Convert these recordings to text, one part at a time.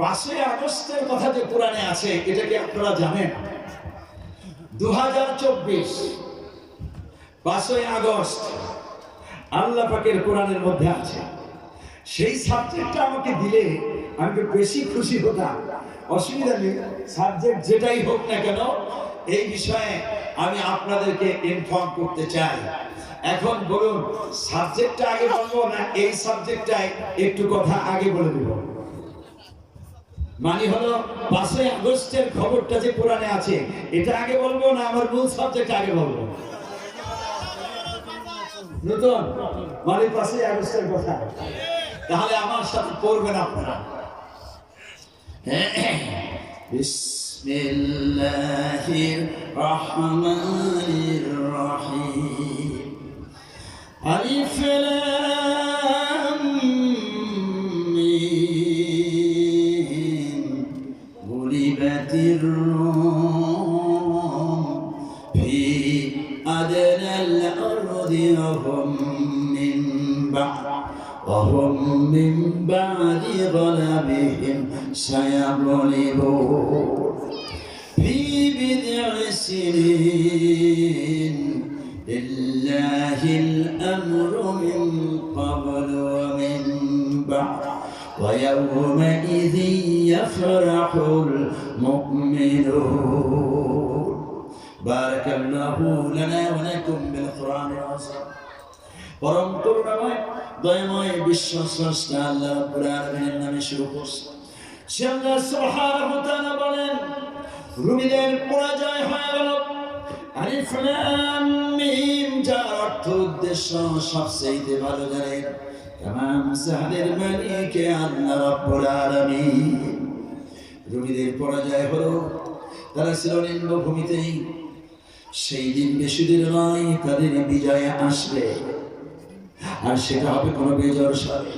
পাঁচই আগস্টের কথা যে কোরআনে আছে, এটা কি আপনারা জানেন? দু হাজার চব্বিশ, পাঁচই আগস্ট আল্লাহ পাকের কোরআনের মধ্যে আছে। সেই সাবজেক্টটা আমাকে দিলে আমি তো বেশি খুশি হতাম। অসুবিধা নেই সাবজেক্ট যেটাই হোক না কেন, এই বিষয়ে আমি আপনাদেরকে ইনফর্ম করতে চাই। এখন বলুন সাবজেক্টটা আগে বলব না এই সাবজেক্টটাই একটু কথা আগে বলে দেব? মানে হলো পাঁচই আগস্টের খবরটা যে কোরআনে আছে এটা আগে বলবো না আমার মূল সাবজেক্ট আগে বলবো নতুন মানে পাঁচই আগস্টের কথা তাহলে আমার সাথে পড়বেন আপনারা بسم الله الرحمن الرحيم ألف لام الروم في أدنى الأرض وهم من بعد وهم من بعد غلبهم سيغلبون في بضع سنين لله الأمر من قبل ومن بعد ويومئذ يفرح المؤمنون بارك الله لنا ولكم بالقرآن العظيم পরম করুণাময় দয়াময় বিশ্ব স্রষ্টা আল্লাহ রাব্বুল আলামিনের নামে শুরু করছে সে আল্লাহ সুবহানাহু ওয়া তাআলা বলেন রুমিদের পরাজয় হয়ে গেল আলিফ লাম মিম যার অর্থ উদ্দেশ্য সবচেয়ে ভালো জানেন তামাম সাহাদের মালিকে আল্লাহ রাব্বুল আলামিন। রুমিদের পরাজয় হলো, তারা ছিল নিম্নভূমিতেই। সেই দিন বেশি দিন নয়, তাদের বিজয় আসবে। আর সেটা হবে কোনো বেজর সাথে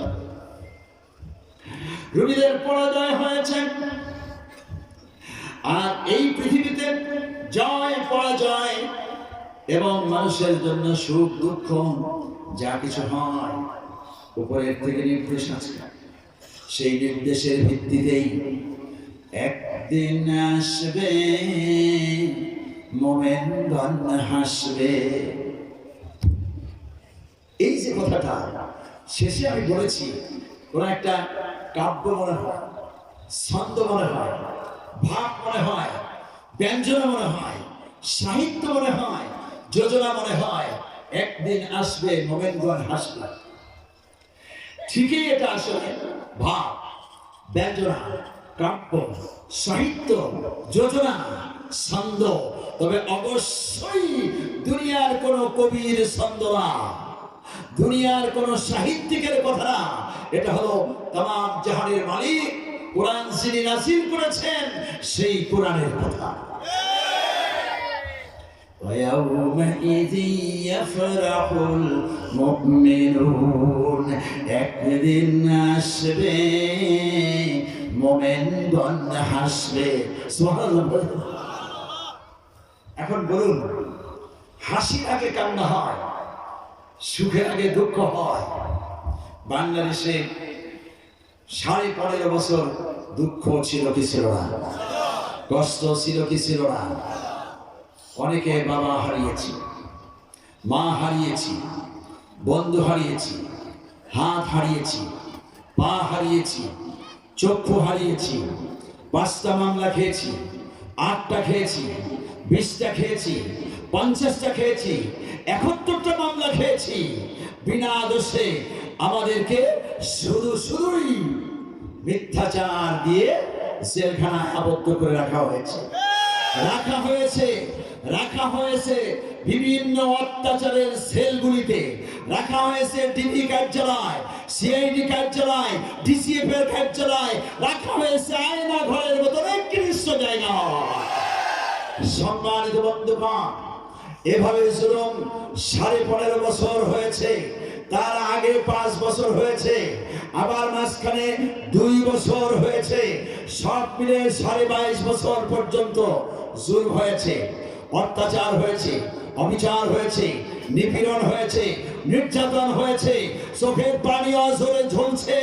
রুগীদের পরাজয় হয়েছে। আর এই পৃথিবীতে জয়, পরাজয় এবং মানুষের জন্য সুখ, দুঃখ, যা কিছু হয় উপরের থেকে নির্দেশ আছে। সেই নির্দেশের ভিত্তিতেই একদিন আসবে মোমেনগণ হাসবে। এই যে কথাটা, শেষে আমি বলেছি, কোন একটা কাব্য মনে হয়, ছন্দ মনে হয়, ভাব মনে হয়, ব্যঞ্জনা মনে হয়, সাহিত্য মনে হয়, যোজনা মনে হয়, একদিন আসবে মোমেনগণ হাসবে। ঠিকই এটা আসলে। ভাব, ব্যঞ্জনা, কাব্য, সাহিত্য, যোজনা, ছন্দ। তবে অবশ্যই দুনিয়ার কোন কবির ছন্দ না। দুনিয়ার কোন সাহিত্যিকের কথা না। এটা হলো তাম জাহানের মালিক, কোরআন যিনি নাসিল করেছেন, সেই কোরআনের কথা। ويومئذ يفرح المؤمنون একদিন আসবে মোমেনগণ হাসবে সুবহানাল্লাহ বলুন। এখন বলুন হাসির আগে কান্না হয় সুখের আগে দুঃখ হয় বাংলাদেশে সাড়ে পনেরো বছর দুঃখ ছিল কি ছিল না কষ্ট ছিল কি ছিল না অনেকে বাবা হারিয়েছি, মা হারিয়েছি, বন্ধু হারিয়েছি, হাত হারিয়েছি, পা হারিয়েছি, চক্ষু হারিয়েছি, পাঁচটা মামলা খেয়েছি, আটটা খেয়েছি, বিশটা খেয়েছি, পঞ্চাশটা খেয়েছি, একাত্তরটা মামলা খেয়েছি। বিনা দোষে আমাদেরকে শুধু শুধুই মিথ্যাচার দিয়ে জেলখানায় আবদ্ধ করে রাখা হয়েছে। রাখা হয়েছে রাখা হয়েছে বিভিন্ন অত্যাচারের সেলগুলিতে। রাখা হয়েছে ডিবি কার্যালয় সিআইডি কার্যালয় ডিসিএফ এর কার্যালয়। রাখা হয়েছে আয়না ঘরের মতো নিকৃষ্ট জায়গা। সম্মানিত বন্ধুগণ, এভাবে জুলুম সাড়ে পনেরো বছর হয়েছে। তার আগে পাঁচ বছর হয়েছে, আবার মাঝখানে দুই বছর হয়েছে, সব মিলে সাড়ে বাইশ বছর পর্যন্ত জুল হয়েছে, অত্যাচার হয়েছে, অবিচার হয়েছে নিপীড়ন হয়েছে, নির্যাতন হয়েছে, চোখের পানি অজরে ঝলছে।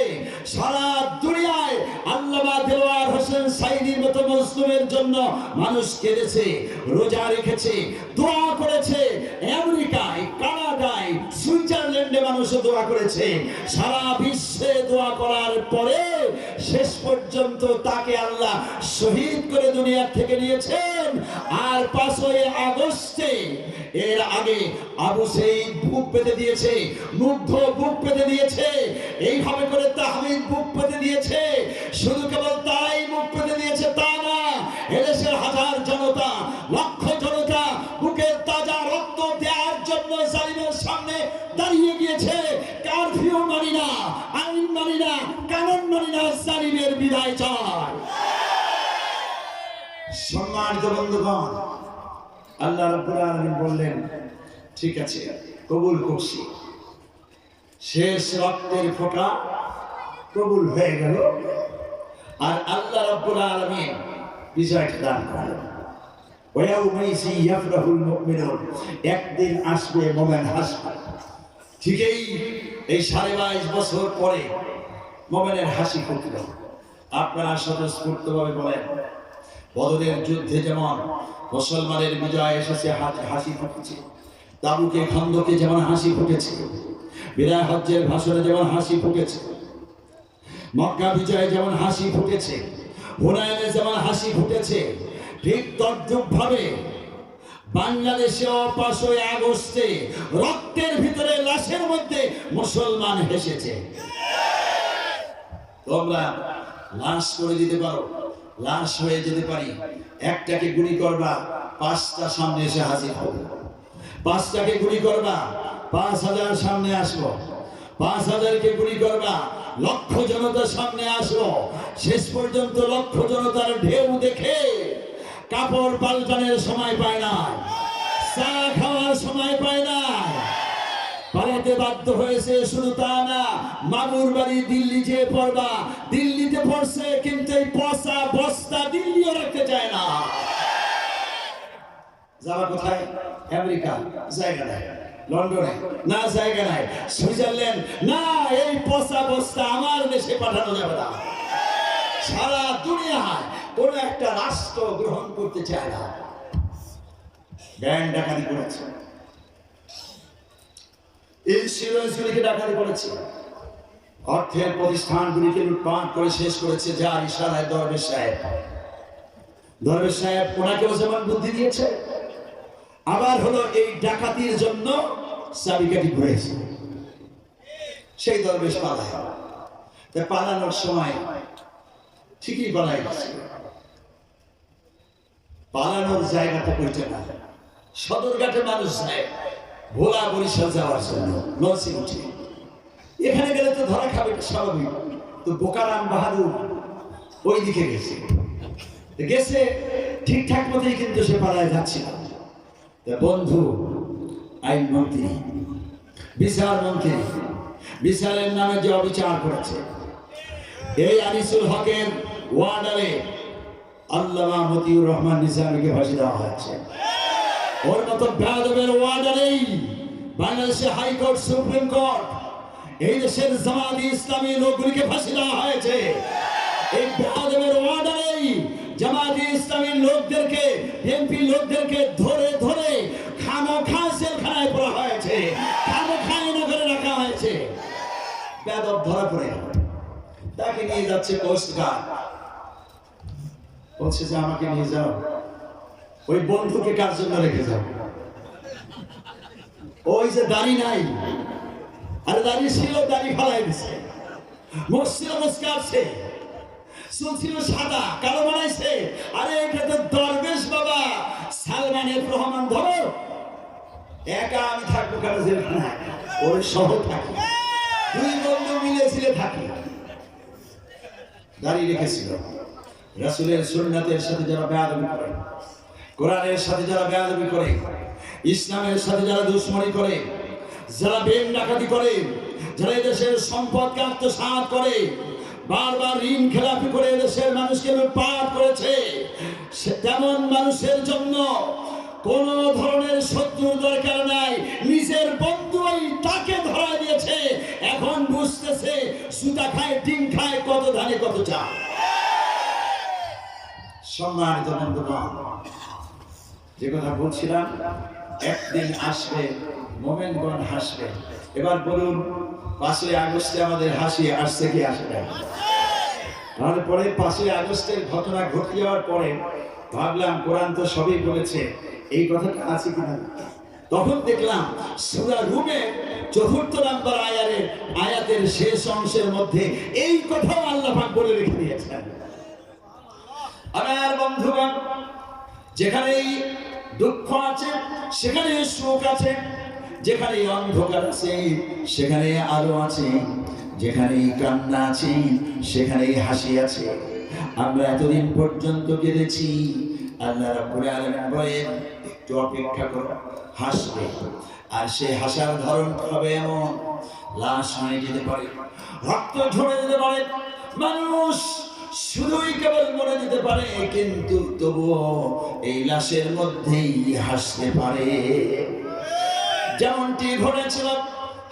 সারা দুনিয়ায় আল্লামা দেওয়ার হোসেন সাইদির মতো মুসলিমের জন্য মানুষ কেঁদেছে, রোজা রেখেছে, দোয়া করেছে। আমেরিকায়, কানাডায়, সুইজারল্যান্ডে মানুষ দোয়া করেছে। সারা বিশ্বে দোয়া করার পরে শেষ পর্যন্ত তাকে আল্লাহ শহীদ করে দুনিয়া থেকে নিয়েছেন। আর পাঁচই আগস্টে এর আগে আবু সেই বুক পেতে দিয়েছে, মুগ্ধ বুক পেতে দিয়েছে, এইভাবে করে তাহমিদ বুক পেতে দিয়েছে। শুধু কেবল তাই মুখ পেতে দিয়েছে, তা না, এদেশের হাজার জনতা, লক্ষ জনতা বুকের তাজা রক্ত দেওয়ার জন্য জালিমের সামনে দাঁড়িয়ে গিয়েছে। কারফিউ মানি না, আইন মানি না, কানুন মানি না, জালিমের বিদায় চায় সম্মানিত বন্ধুগণ আল্লাহ রাবুল আলমিন বললেন, ঠিক আছে, কবুল করছি। শেষ রক্তের ফোঁটা কবুল হয়ে গেল আর আল্লাহ রাবুল আলমিন বিজয়টা দান করলেন। একদিন আসবে মোমেন হাসবে ঠিকই, এই সাড়ে বাইশ বছর পরে মোমেনের হাসি ফুটল। আপনারা স্বতঃস্ফূর্তভাবে বলেন বদরের যুদ্ধে যেমন মুসলমানের বিজয় এসেছে হাসি ফুটেছে, তাবুকে, খন্দকে যেমন হাসি ফুটেছে, বিদায় হজ্জের ভাষণে যেমন হাসি ফুটেছে, মক্কা বিজয়ে যেমন হাসি ফুটেছে হুনায়নে যেমন হাসি ফুটেছে, ঠিক তদ্রুপ ভাবে বাংলাদেশেও পাঁচই আগস্টে রক্তের ভিতরে, লাশের মধ্যে মুসলমান হেসেছে। তোমরা লাশ করে দিতে পারো। লাশ হয়ে যেতে পারি। একটাকে গুলি করবা, পাঁচটা সামনে এসে হাজির হবে। পাঁচটাকে গুলি করবা, পাঁচ হাজার সামনে আসব। পাঁচ হাজারকে গুলি করবা, লক্ষ জনতার সামনে আসব। শেষ পর্যন্ত লক্ষ জনতার ঢেউ দেখে কাপড় পাল্টানোর সময় পায় না। চা খাওয়ার সময় পায় না। পালাতে বাধ্য হয়েছে শুধু তা না মামুর বাড়ি দিল্লি যে পড়বা, দিল্লিতে পড়ছে, কিন্তু এই পচা বস্তা দিল্লিও রাখতে চায় না। যাওয়া কোথায়? আমেরিকা। জায়গা নাই। লন্ডনে। না, জায়গা নাই। সুইজারল্যান্ড। না, এই পচা বস্তা আমার দেশে পাঠানো যাবে না। সারা দুনিয়ায় কোন একটা রাষ্ট্র গ্রহণ করতে চায় না। ব্যান্ড ডাকাতি করেছে। ইন্স্যুরেন্সগুলিকে ডাকাতি করেছে। অর্থের প্রতিষ্ঠানগুলিকে লুটপাট করে শেষ করেছে যার ইশারায় দরবেশ সাহেব। দরবেশ সাহেব ওনাকেও যেমন বুদ্ধি দিয়েছে, আবার হলো এই ডাকাতির জন্য চাবিকাঠি ঘুরেছে। সেই দরবেশ পালায়। তা পালানোর সময় ঠিকই পালাই গেছে। পালানোর জায়গাটা কইতে না, সদরঘাটে মানুষ যায় ভোলা বরিশাল যাওয়ার জন্য লঞ্চে উঠে এখানে গেলে তো ধরা খাবে স্বাভাবিক। তো বোকারাম বাহাদুর ওই দিকে গেছে গেছে, ঠিকঠাক মতোই কিন্তু সে পাড়ায় যাচ্ছিল তা বন্ধু, আইন মন্ত্রী, বিচার মন্ত্রী, বিচারের নামে যে অবিচার করেছে, এই আনিসুল হকের ওয়ার্ডারে আল্লামা মতিউর রহমান নিজামীকে ফাঁসি দেওয়া হয়েছে। ওর মতো বেয়াদবের ওয়ার্ডারেই বাংলাদেশে হাইকোর্ট, সুপ্রিম কোর্ট এই দেশের জামাতি ইসলামী লোকগুলিকে ফাঁসি দেওয়া হয়েছে। এই বেয়াদবের ওয়ার্ডারেই জামাতি ইসলামী লোকদেরকে এমপি লোকদেরকে ধরে ধরে খামোখা জেলখানায় পড়া হয়েছে। খামোখা নগরে রাখা হয়েছে। বেদব ধরা পড়ে তাকে নিয়ে যাচ্ছে কোস্ট গার্ড। বলছে যে, আমাকে নিয়ে যাও। ওই বন্ধুকে কার জন্য রেখে যাও? ওই যে দাড়ি নাই। আরে দাড়ি ছিল দাড়ি ফালাই দিছে। মুখ ছিল মুসকাচ্ছে চুল ছিল সাদা, কালো বানাইছে। আরে, এটা তো দরবেশ বাবা, সালমানের রহমান ধরো। একা আমি থাকব কেন জেলখানায়? ওর সহ থাকি। দুই বন্ধু মিলে ছিলে থাকি। দাঁড়িয়ে রেখেছিল। রাসুলের সুন্নাতের সাথে যারা বেয়াদবি করে, কোরআনের সাথে যারা বেয়াদবি করে, ইসলামের সাথে যারা দুশ্মনী করে যারা বেন ডাকাতি করে, যারা এদেশের সম্পদকে আত্মসাৎ করে, বারবার ঋণ খেলাপি করে এদেশের মানুষকে লুটপাট করেছে তেমন মানুষের জন্য কোন ধরনের শত্রুর দরকার নাই। নিজের বন্ধুই তাকে ধরা দিয়েছে, এখন বুঝতেছে সুতা খায়, ডিম খায়, কত ধানে কত চা সম্মানিত বন্ধুগণ, যে কথা বলছিলাম, একদিন আসবে মোমেনগণ হাসবে। এবার বলুন, পাঁচই আগস্টে আমাদের হাসি আসছে কি আসবে না? তাহলে পরে পাঁচই আগস্টের ঘটনা ঘটে যাওয়ার পরে ভাবলাম, কোরআন তো সবই বলেছে, এই কথাটা আছে কিনা? তখন দেখলাম, সুরা রুমে চতুর্থ নাম্বার আয়ারের আয়াতের শেষ অংশের মধ্যে এই কথাও আল্লাহ পাক বলে রেখে দিয়েছেন। আমার বন্ধুগণ, যেখানেই দুঃখ আছে সেখানে সুখ আছে যেখানে অন্ধকার আছে সেখানে আলো আছে যেখানে কান্না আছে, সেখানেই হাসি আছে। আমরা এতদিন পর্যন্ত কেঁদেছি, আল্লাহ রাব্বুল আলামিন একটু অপেক্ষা করো, হাসবে। আর সে হাসার ধরন হবে এমন, লাশ হয়ে যেতে পারে, রক্ত ঝরে যেতে পারে, মানুষ শুধুই কেবল মরে যেতে পারে, কিন্তু তবুও এই লাশের মধ্যেই হাসতে পারে। যেমনটি ঘটেছিল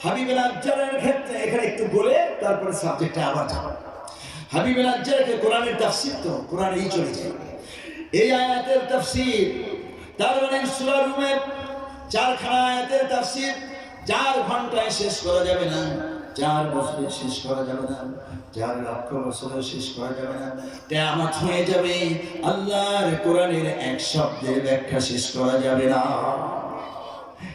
হাবিবের আজ্জারের ক্ষেত্রে, এখানে একটু বলে তারপরে সাবজেক্টে আবার যাব। হাবিবের আজ্জারকে কোরআনের তাফসির তো, কোরআনেই চলে যায়। এই আয়াতের তাফসির, তার মানে সূরা রুমের চারখানা আয়াতের তাফসির, চার ঘন্টায় শেষ করা যাবে না, চার বছরে শেষ করা যাবে না, চার লক্ষ বছরে শেষ করা যাবে না, কেয়ামত হয়ে যাবে, আল্লাহর কোরআনের এক শব্দের ব্যাখ্যা শেষ করা যাবে না।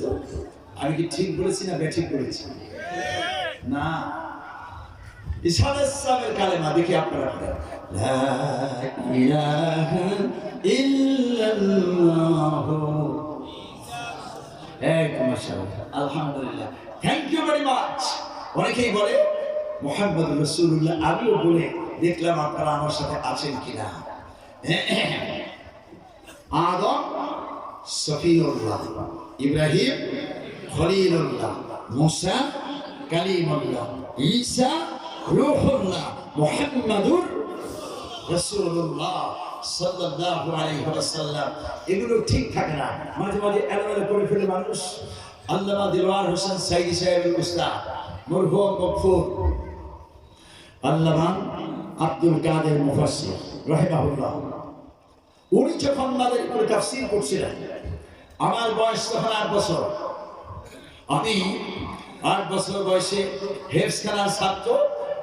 তো, আমি কি ঠিক বলেছি না বেঠিক বলেছি? না। ঈসা আলাইহিস সালামের কালেমা দেখি আপনারা এক মাশাআল্লাহ আলহামদুলিল্লাহ। থ্যাংক ইউ ভেরি মাচ অনেকেই বলে মোহাম্মদ রসুল্লাহ আমিও বলে দেখলাম আপনারা আমার সাথে আছেন কিনা। আদম সফিউল্লাহ, ইব্রাহিম খলিলুল্লাহ, মুসা কালিমুল্লাহ, ঈসা রূহুল্লাহ, মুহাম্মাদুর ওয়াসাল্লাম। এগুলো ঠিক থাকে না। মাঝে মাঝে এলোমেলো করে ফেলে মানুষ। আল্লামা দিলওয়ার হোসেন সাইদি সাহেবের উস্তাদ, মরহুম গফুর আল্লামা আব্দুল কাদের মুফাসসির, রাহিমাহুল্লাহ। উনি যখন আমাদের উপরে তাফসীর করছিলেন, আমার বয়স তখন আট বছর। আমি আট বছর বয়সে হেফসখানার ছাত্র,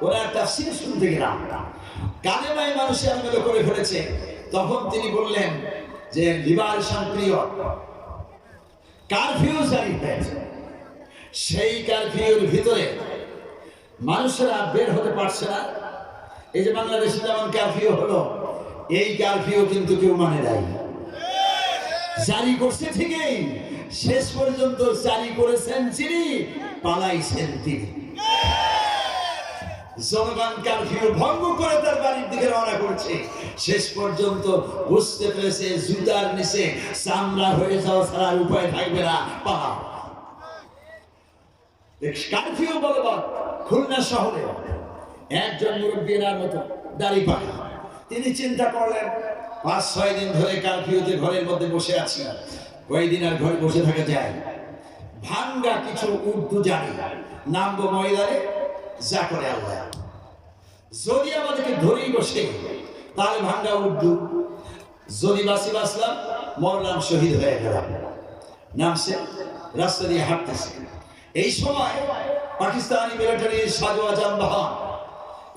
ওরা তাফসীর শুনতে গেলাম নাই মানুষ এলোমেলো করে ফেলেছে। তখন তিনি বললেন যে, লিবারেশন পিরিয়ড কারফিউ জারি সেই কারফিউর ভিতরে মানুষেরা বের হতে পারছে না। এই যে বাংলাদেশে যেমন কারফিউ হলো, এই কারফিউ কিন্তু কেউ মানে নাই। জারি করছে ঠিকই, শেষ পর্যন্ত জারি করেছেন যিনি, পালাইছেন তিনি। জনগণ কারফিউ ভঙ্গ করে তার বাড়ির দিকে রওনা করছে। শেষ পর্যন্ত বুঝতে পেরেছে, জুতার নিচে চামড়া হয়ে যাওয়া ছাড়া উপায় থাকবে না পাহা কারফিউ বলবৎ। খুলনা শহরে একজন মুরব্বীর মতো দাড়ি পাখা। তিনি চিন্তা করলেন, পাঁচ, ছয় দিন ধরে কারফিউতে ঘরের মধ্যে বসে আছি। কয়েকদিন আর ঘরে বসে থাকা যায়? ভাঙ্গা কিছু উর্দু জানি। নামবো ময়দানে, যা করে আল্লাহ। যদি আমাদেরকে ধরেই বসে, তাহলে ভাঙ্গা উর্দু। যদি বাসি বাসলাম মরলাম, শহীদ হয়ে গেলাম। নামছে, রাস্তা দিয়ে হাঁটতেছে। এই সময় পাকিস্তানি মিলিটারির সাজোয়া যানবাহন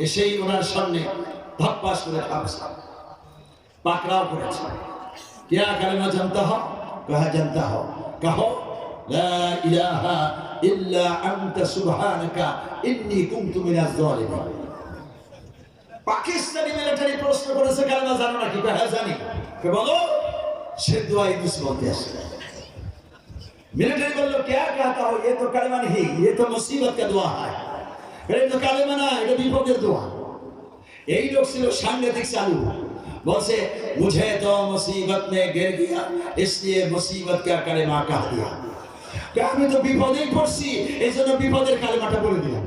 এসেই ওনার সামনে ধাপ্পাস করে থামছে পাকড়াও করেছে क्या कलमा जानता हो कहा जानता हो कहो لا إله إلا أنت سبحانك إني كنت من الظالمين পাকিস্তানি মিলিটারি প্রশ্ন করেছে কালেমা জানো নাকি হ্যাঁ জানি কে বলো সে দোয়া ইউনুস বলতে আসে मिलिट्री बोलो क्या कहता हो ये तो कलमा नहीं ये तो मुसीबत का दुआ है এটা তো কালেমা না এটা বিপদের দোয়া এই লোক ছিল সাংঘাতিক চালু বলছে मुझे तो मुसीबत में गिर गया इसलिए मुसीबत का कलेमा कह दिया কে আমি তো বিপদেই পড়ছি এই জন্য বিপদের কালেমাটা বলে দিলাম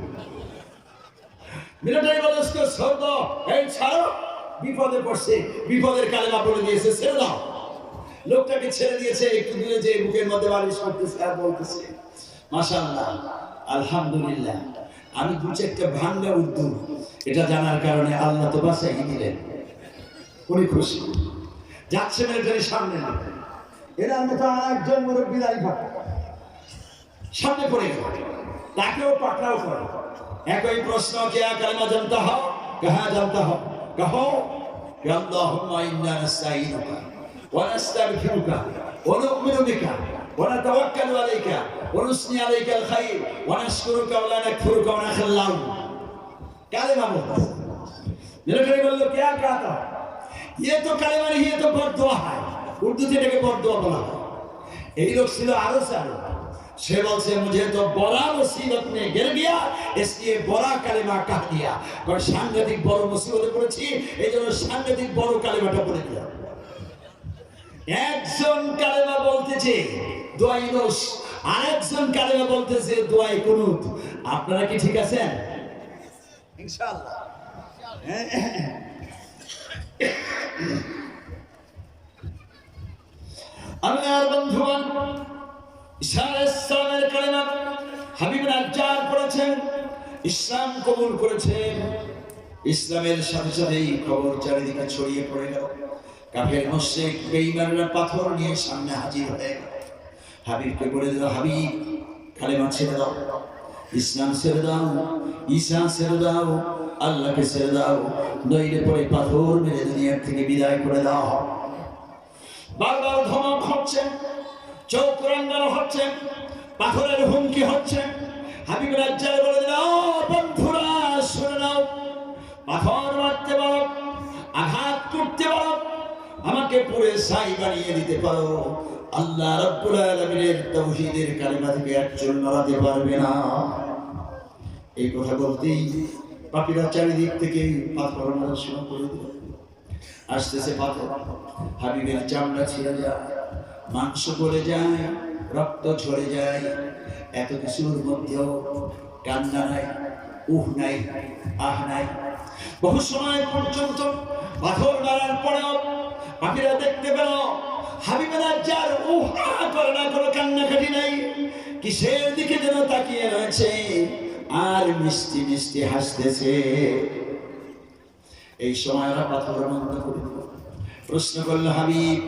মিলিটারি বলে उसको छोड़ दो এই ছাড়ো বিপদে পড়ছে বিপদের কালেমা বলে দিয়েছে ছেড়ে দাও লোকটাকে ছেড়ে দিয়েছে একটু দূরে যে বুকের মধ্যে বালিশ করতেছে আর বলতেছে মাসাল্লাহ আলহামদুলিল্লাহ আমি দু চারটা ভাঙ্গা উদ্যোগ এটা জানার কারণে আল্লাহ তো বাসাই দিলেন উনি খুশি যাচ্ছে মিলিটারি সামনে না এরা আর একজন মুরব্বী দাঁড়ি সামনে পড়ে গেল তাকেও পাকড়াও করো একই প্রশ্ন কে কালেমা জানতে হও কাহা জানতে হও কহো আল্লাহুম্মা ইন্না নাস্তাইনুকা ونستغفرك ونؤمن بك ونتوكل عليك ونثني عليك الخير ونشكرك ولا نكفرك ونخلع কালেমা বলতেছে মিলিটারি বললো क्या कहता हो? ये तो কালেমা नहीं ये तो বরদোয়া है উর্দুতে এটাকে বরদোয়া বলা হয় এই লোক ছিল আরো চালু সে বলছে মুঝে তো বড়া মুসিবত में गिर गया इसलिए বড়া কালেমা কাহ দিয়া কারণ সাংঘাতিক বড় মুসিবতে পড়েছি এই জন্য সাংঘাতিক বড় কালেমাটা বলে দিলাম একজন কালেমা বলতেছে দোয়াই দোষ। আরেকজন কালেমা বলতেছে দোয়াই কুনুত। আপনারা কি ঠিক আছেন? ইনশাআল্লাহ। আমার বন্ধুগণ ইসলামের কালেমা হাবিব রাজ্জার করেছেন ইসলাম কবুল করেছেন। ইসলামের সাথে সাথেই খবর চারিদিকে ছড়িয়ে পড়ে গেল। কাফের মুশরিক বেঈমানরা পাথর নিয়ে সামনে হাজির হয়ে হাবিবকে বলে দিল, হাবিব, কালেমা ছেড়ে দাও, ইসলাম ছেড়ে দাও ঈসা ছেড়ে দাও, আল্লাহকে ছেড়ে দাও, নইলে পরে পাথর মেরে দুনিয়ার থেকে বিদায় করে দাও। বারবার ধমক হচ্ছে, চোখ রাঙ্গানো হচ্ছে, পাথরের হুমকি হচ্ছে। হাবিব রাজ্জার বলে দিল "ও বন্ধুরা, শুনে নাও, পাথর আমাকে পুরে সাই বানিয়ে দিতে পারো। আল্লাহ রব্বুল আলামিনের তাওহীদের কালিমা থেকে একজন নড়াতে পারবে না। এই কথা বলতেই পাপিরা চারিদিক থেকে পাথর মারা শুরু করে দিল। আসতেছে পাথর। হাবিবের চামড়া ছিঁড়ে যায়, মাংস পড়ে যায়, রক্ত ঝরে যায়। এত কিছুর মধ্যেও কান্না নাই, উহ নাই, আহ নাই। বহু সময় পর্যন্ত পাথর মারার পরেও পাখিরা দেখতে পেল, হাবিবের যার উহ করে না, কোনো কান্নাকাটি নাই। কিসের দিকে যেন তাকিয়ে রয়েছে? আর মিষ্টি মিষ্টি হাসতেছে। এই সময় ওরা পাথর বন্ধ করে প্রশ্ন করল, হাবিব,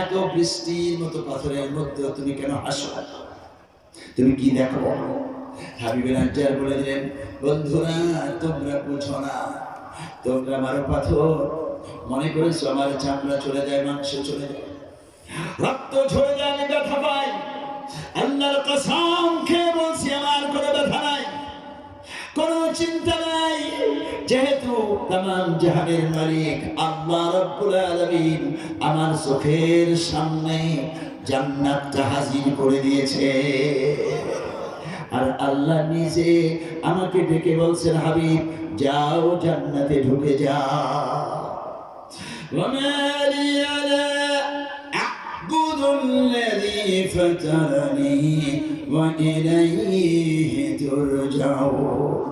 এত বৃষ্টির মতো পাথরের মধ্যে তুমি কেন হাসো তুমি কি দেখো? হাবিবের আজ্জার বলে দিলেন, বন্ধুরা, তোমরা বুঝো না, তোমরা আমার পাথর। মনে করেছ আমার চামড়া চলে যায়, মাংস চলে যায়? রক্ত ঝরে যায় ব্যথা পাই। আল্লাহর কসম খেয়ে বলছি, আমার কোনো ব্যথা নাই। কোনো চিন্তা নাই। যেহেতু তাম জাহানের মালিক আল্লাহ রব্বুল আলামিন আমার চোখের সামনে জান্নাতটা হাজির করে দিয়েছে। আর আল্লাহ নিজে আমাকে ডেকে বলছেন, হাবিব, যাও জান্নাতে ঢুকে যাও। وما لي لا أعبد الذي فترني وإليه ترجعون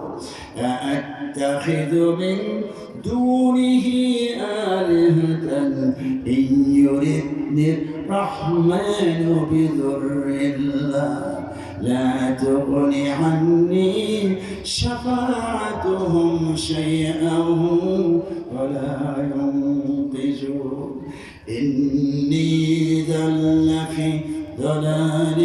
أأتخذ من دونه آلهة إن يردني الرحمن بضر لا لا تغن عني شفاعتهم شيئا ولا ينقذون إني ذل في ضلال